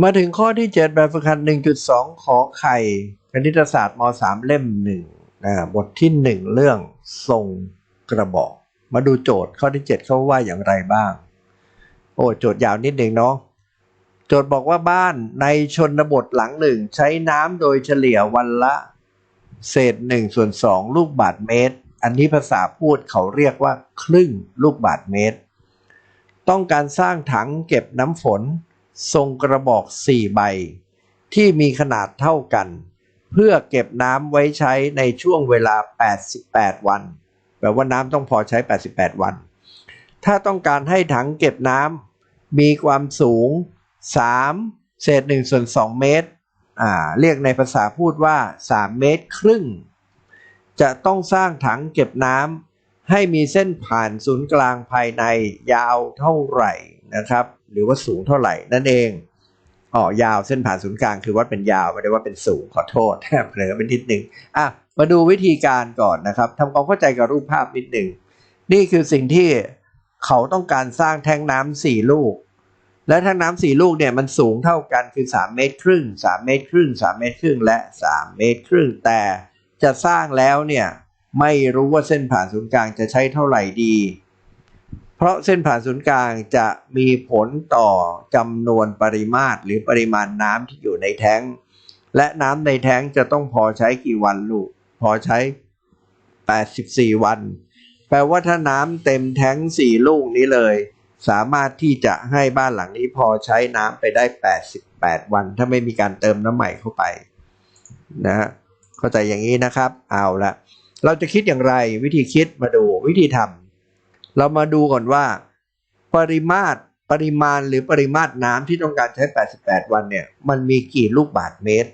มาถึงข้อที่ 7 แบบฝึกหัด 1.2 ขอไข่ คณิตศาสตร์ม .3 เล่ม1นะบทที่ 1 เรื่องทรงกระบอก มาดูโจทย์ข้อที่ 7 เขาว่าอย่างไรบ้าง โอ้โจทย์ยาวนิดหนึ่งเนาะโจทย์บอกว่าบ้านในชนบทหลังหนึ่งใช้น้ำโดยเฉลี่ยวันละ เศษ1ส่วน2ลูกบาทเมตร อันนี้ภาษาพูดเขาเรียกว่า ครึ่งลูกบาทเมตร ต้องการสร้างถังเก็บน้ำฝน ทรงกระบอก4ใบ ที่มีขนาดเท่ากัน เพื่อเก็บน้ำไว้ใช้ในช่วงเวลา 88 วัน แปลว่าน้ำต้องพอใช้ 88 วัน ถ้าต้องการให้ถังเก็บน้ำมีความสูง 3 เศษ1ส่วน2เมตร เรียกในภาษาพูดว่า 3 เมตรครึ่ง จะต้องสร้างถังเก็บน้ำให้มีเส้นผ่านศูนย์กลางภายในยาวเท่าไหร่นะครับ หรือว่าสูงเท่าไหร่นั่นเองอ๋อยาวเส้นผ่านศูนย์กลางคือว่าเป็นยาวไม่ได้ว่าเป็นสูงขอโทษเผลอเป็นนิดหนึ่งอะมาดูวิธีการก่อนนะครับทำความเข้าใจกับรูปภาพนิดหนึ่งนี่คือสิ่งที่เขาต้องการสร้างแทงน้ำสี่ลูก และแทงน้ำสี่ลูกเนี่ยมันสูงเท่ากันคือ 3 เมตรครึ่ง 3 เมตรครึ่ง 3 เมตรครึ่งและ 3 เมตรครึ่ง แต่จะสร้างแล้วเนี่ยไม่รู้ว่าเส้นผ่านศูนย์กลางจะใช้เท่าไหร่ดี เพราะเส้นผ่านศูนย์กลางจะมีผลต่อจำนวนปริมาตรหรือปริมาณน้ำที่อยู่ในแท้ง และน้ำในแท้งจะต้องพอใช้กี่วันลูก พอใช้ 84 วัน แปลว่าถ้าน้ำเต็มแท้ง 4 ลูกนี้เลย สามารถที่จะให้บ้านหลังนี้พอใช้น้ำไปได้ 88 วัน ถ้าไม่มีการเติมน้ำใหม่เข้าไปนะฮะเข้าใจอย่างนี้นะครับ เอาละเราจะคิดอย่างไรวิธีคิดมาดูวิธีทำ เรามาดูก่อนว่า ปริมาตรปริมาณหรือปริมาตรน้ำที่ต้องการใช้ 88 วันเนี่ย มันมีกี่ลูกบาทเมตร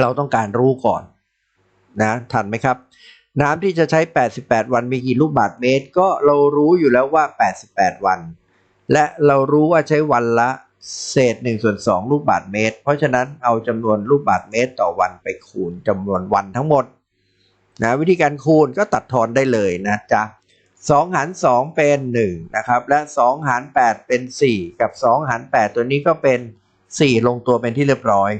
เราต้องการรู้ก่อนนะทันไหมครับ น้ำที่จะใช้ 88 วันมีกี่ลูกบาทเมตร ก็เรารู้อยู่แล้วว่า 88 วัน และเรารู้ว่าใช้วันละเศษ1ส่วน2ลูกบาทเมตร เพราะฉะนั้นเอาจำนวนลูกบาทเมตรต่อวันไปคูณจำนวนวันทั้งหมดนะวิธีการคูณก็ตัดทอนได้เลยนะจ๊ะ 2 หาร 2 เป็น 1 นะครับ และ 2 หาร 8 เป็น 4 กับ 2 หาร 8 ตัวนี้ก็เป็น 4 ลงตัวเป็นที่เรียบร้อย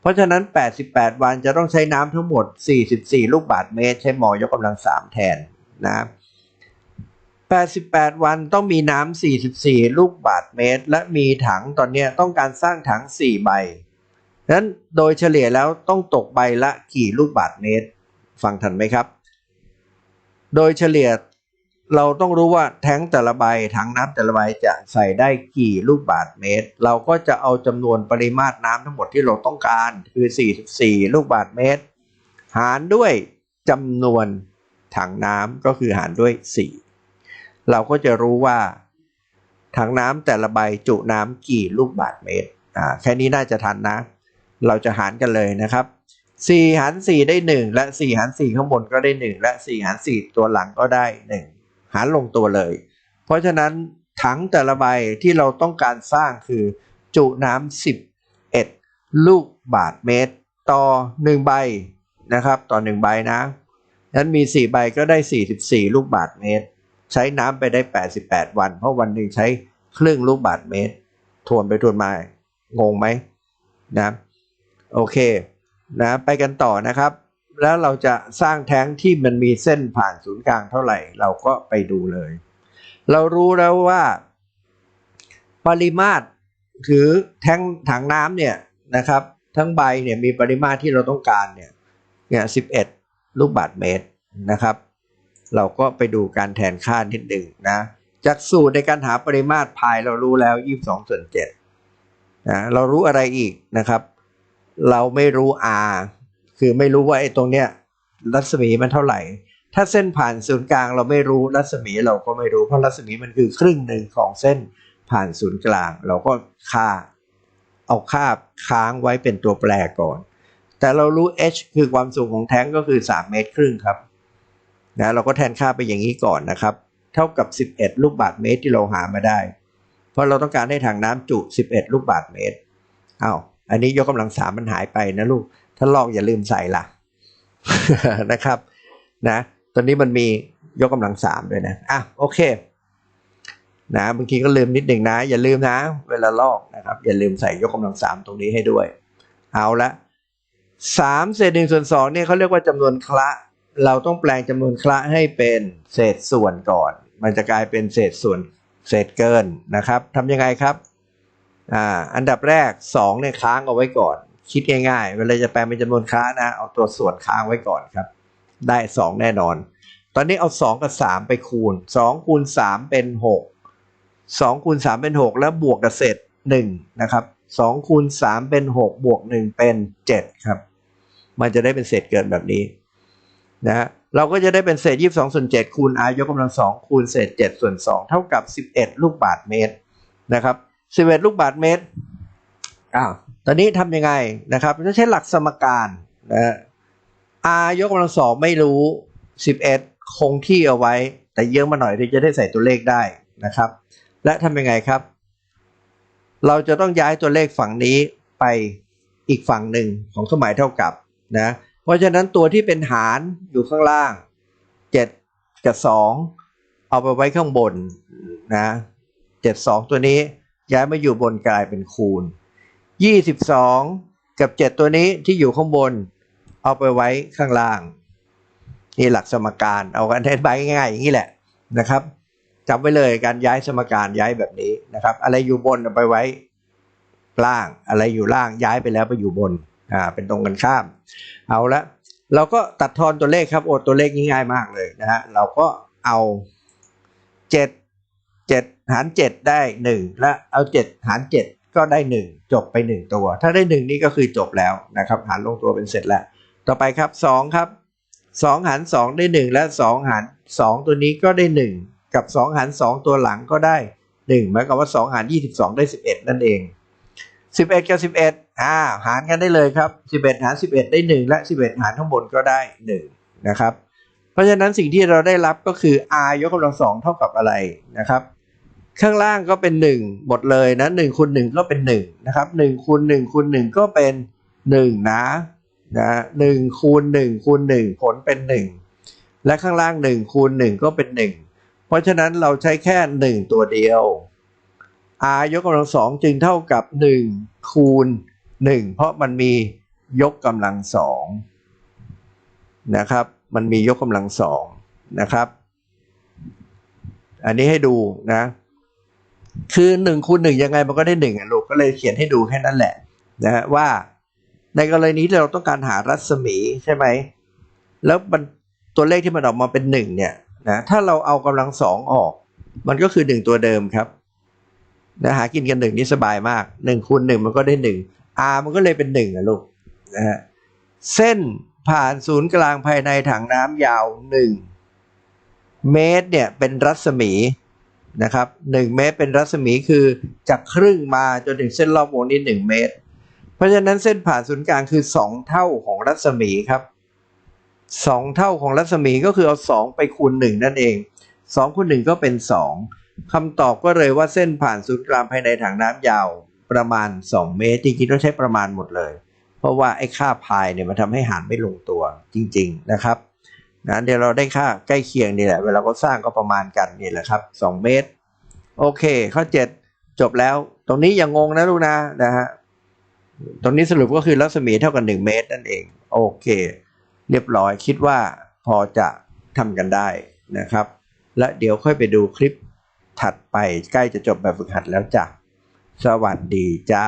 เพราะฉะนั้น 88 วันจะต้องใช้น้ำทั้งหมด 44 ลูกบาทเมตร ใช้หมอยกกำลัง 3 แทนนะ88 วันต้องมีน้ำ 44 ลูกบาทเมตร และมีถังตอนเนี้ต้องการสร้างถัง 4 ใบนั้นโดยเฉลี่ยแล้วต้องตกใบละกี่ลูกบาทเมตร ฟังทันไหมครับ โดยเฉลี่ย เราต้องรู้ว่าแท้งแต่ละใบถังน้ำแต่ละใบจะใส่ได้กี่ลูกบาทเมตร เราก็จะเอาจำนวนปริมาตรน้ำทั้งหมดที่เราต้องการคือ 44 ลูกบาทเมตร หารด้วยจำนวนถังน้ำก็คือหารด้วย 4 เราก็จะรู้ว่าถังน้ำแต่ละใบจุน้ำกี่ลูกบาทเมตรอ่าแค่นี้น่าจะทันนะ เราจะหารกันเลยนะครับ4หาร4ได้ 1 และ4หาร4ข้างบนก็ได้ 1 และ4หาร4ตัวหลังก็ได้ 1 หารลงตัวเลย เพราะฉะนั้นถังแต่ละใบที่เราต้องการสร้างคือ จุน้ำ11 ลูกบาทเมตร ต่อ 1 ใบนะครับ ต่อ 1 ใบนะนั้นมี 4 ใบก็ได้ 44 ลูกบาทเมตร ใช้น้ำไปได้ 88 วัน เพราะวันหนึ่งใช้ครึ่งลูกบาทเมตร ทวนไปทวนมา งงไหมนะ โอเค นะ ไปกันต่อนะครับ แล้วเราจะสร้างแท้งที่มันมีเส้นผ่านศูนย์กลางเท่าไหร่ เราก็ไปดูเลย เรารู้แล้วว่า ปริมาตรถือแท้งถังน้ำเนี่ยนะครับ ทั้งใบเนี่ยมีปริมาตรที่เราต้องการเนี่ยเนี่ยสิบเอ็ดลูกบาทเมตรนะครับ เราก็ไปดูการแทนค่านิดหนึ่งนะจากสูตรในการหาปริมาตรพายเรารู้แล้วยี่สิบสองส่วนเจ็ดนะเรารู้อะไรอีกนะครับ เราไม่รู้ r คือไม่รู้ว่าไอ้ตรงเนี้ยรัศมีมันเท่าไหร่ ถ้าเส้นผ่านศูนย์กลางเราไม่รู้รัศมีเราก็ไม่รู้ เพราะรัศมีมันคือครึ่งหนึ่งของเส้นผ่านศูนย์กลาง เราก็ค่า เอาค่าค้างไว้เป็นตัวแปรก่อน แต่เรารู้ h คือความสูงของแท้งก็คือ 3 เมตรครึ่งครับนะเราก็แทนค่าไปอย่างนี้ก่อนนะครับ เท่ากับ 11 ลูกบาทเมตรที่เราหามาได้ เพราะเราต้องการให้ถังน้ำจุ 11 ลูกบาทเมตรอ้าวอันนี้ยกกำลังสามมันหายไปนะลูก ถ้าลอกอย่าลืมใส่ล่ะนะครับ นะตอนนี้มันมียกกำลังสามด้วยนะอะโอเค นะบางทีก็ลืมนิดหนึ่งนะ อย่าลืมนะ เวลาลอกนะครับ อย่าลืมใส่ยกกำลังสามตรงนี้ให้ด้วย เอาละสามเศษหนึ่งส่วนสองเนี่ยเขาเรียกว่าจำนวนคละ เราต้องแปลงจำนวนคละให้เป็นเศษส่วนก่อน มันจะกลายเป็นเศษส่วนเศษเกินนะครับทำยังไงครับอ่าอันดับแรกสองเนี่ยค้างเอาไว้ก่อน คิดง่ายๆ เวลาจะแปลงเป็นจำนวนคละนะ เอาตัวส่วนค้างไว้ก่อนครับ ได้สองแน่นอน ตอนนี้เอาสองกับสามไปคูณสองคูณสามเป็นหกสองคูณสามเป็นหกแล้วบวกกับเศษหนึ่งนะครับสองคูณสามเป็นหกบวกหนึ่งเป็นเจ็ดครับ มันจะได้เป็นเศษเกินแบบนี้นะฮะเราก็จะได้เป็นเศษยี่สิบสองส่วนเจ็ดคูณ r ยกกำลังสองคูณเศษเจ็ดส่วนสองเท่ากับสิบเอ็ดลูกบาศก์เมตรนะครับสิบเอ็ดลูกบาศก์เมตรอ้าว ตอนนี้ทำยังไงนะครับจะใช้หลักสมการนะ r ยกกำลังสองไม่รู้สิบเอ็ดคงที่เอาไว้ แต่เยอะมาหน่อยที่จะได้ใส่ตัวเลขได้นะครับ และทำยังไงครับ เราจะต้องย้ายตัวเลขฝั่งนี้ไปอีกฝั่งหนึ่งของเครื่องหมายเท่ากับนะเพราะฉะนั้นตัวที่เป็นหารอยู่ข้างล่าง 7 กับ 2 เอาไปไว้ข้างบนนะ 7 2 ตัวนี้ย้ายมาอยู่บนกลายเป็นคูณ 22 กับ 7 ตัวนี้ที่อยู่ข้างบน เอาไปไว้ข้างล่าง นี่หลักสมการเอากันอธิบายง่ายๆอย่างนี้แหละนะครับจำไว้เลยการย้ายสมการย้ายแบบนี้นะครับ อะไรอยู่บนเอาไปไว้ล่างอะไรอยู่ล่างย้ายไปแล้วไปอยู่บนอ่าเป็นตรงกันข้าม เอาละเราก็ตัดทอนตัวเลขครับโอ้ตัวเลขง่ายๆมากเลยนะฮะเราก็เอาเจ็ดเจ็ดหารเจ็ดได้หนึ่งและเอาเจ็ดหารเจ็ด ก็ได้หนึ่งจบไปหนึ่งตัว ถ้าได้หนึ่งนี่ก็คือจบแล้วนะครับ หารลงตัวเป็นเสร็จแล้ว ต่อไปครับสองครับสองหารสองได้หนึ่งและสองหารสองตัวนี้ก็ได้หนึ่งกับสองหารสองตัวหลังก็ได้หนึ่งหมายความว่าสองหารยี่สิบสองได้สิบเอ็ดนั่นเองสิบเอ็ดกับสิบเอ็ดอ่าหารกันได้เลยครับสิบเอ็ดหารสิบเอ็ดได้หนึ่งและสิบเอ็ดหารข้างบนก็ได้หนึ่งนะครับ เพราะฉะนั้นสิ่งที่เราได้รับก็คือ r ยกกำลังสองเท่ากับอะไรนะครับ ข้างล่างก็เป็นหนึ่งหมดเลยนะหนึ่งคูณหนึ่งก็เป็นหนึ่งนะครับหนึ่งคูณหนึ่งคูณหนึ่งก็เป็นหนึ่งนะนะหนึ่งคูณหนึ่งคูณหนึ่งผลเป็นหนึ่งและข้างล่างหนึ่งคูณหนึ่งก็เป็นหนึ่งเพราะฉะนั้นเราใช้แค่หนึ่งตัวเดียว r ยกกำลังสองจึงเท่ากับหนึ่งคูณหนึ่งเพราะมันมียกกำลังสองนะครับมันมียกกำลังสองนะครับ อันนี้ให้ดูนะ คือหนึ่งคูณหนึ่งยังไงมันก็ได้หนึ่งอะลูกก็เลยเขียนให้ดูแค่นั้นแหละนะฮะว่า ในกรณีที่เราต้องการหารัศมีใช่ไหมแล้วมันตัวเลขที่มันออกมาเป็นหนึ่งเนี่ยนะถ้าเราเอากำลังสองออก มันก็คือหนึ่งตัวเดิมครับนะหากินกันหนึ่งนี่สบายมากหนึ่งคูณหนึ่งมันก็ได้หนึ่ง r มันก็เลยเป็นหนึ่งอะลูกนะฮะเส้นผ่านศูนย์กลางภายในถังน้ำยาวหนึ่งเมตรเนี่ยเป็นรัศมี นะครับหนึ่งเมตรเป็นรัศมีคือจากครึ่งมาจนถึงเส้นรอบวงนี้หนึ่งเมตร เพราะฉะนั้นเส้นผ่านศูนย์กลางคือสองเท่าของรัศมีครับสองเท่าของรัศมีก็คือเอาสองไปคูณหนึ่งนั่นเองสองคูณหนึ่งก็เป็นสองคำตอบก็เลยว่าเส้นผ่านศูนย์กลางภายในถังน้ำยาวประมาณ 2 เมตร จริงๆต้องใช้ประมาณหมดเลย เพราะว่าไอ้ค่าพายเนี่ยมันทำให้หารไม่ลงตัวจริง ๆนะครับ นะเดี๋ยวเราได้ค่าใกล้เคียงนี่แหละ เวลาก็สร้างก็ประมาณกันนี่แหละครับ 2 เมตร โอเค ข้อ 7 จบแล้ว ตรงนี้อย่างงงนะลูกนะนะฮะตรงนี้สรุปก็คือรัศมีเท่ากับ 1 เมตรนั่นเอง โอเค เรียบร้อยคิดว่าพอจะทำกันได้นะครับ และเดี๋ยวค่อยไปดูคลิปถัดไปใกล้จะจบแบบฝึกหัดแล้วจ้ะ สวัสดีจ้า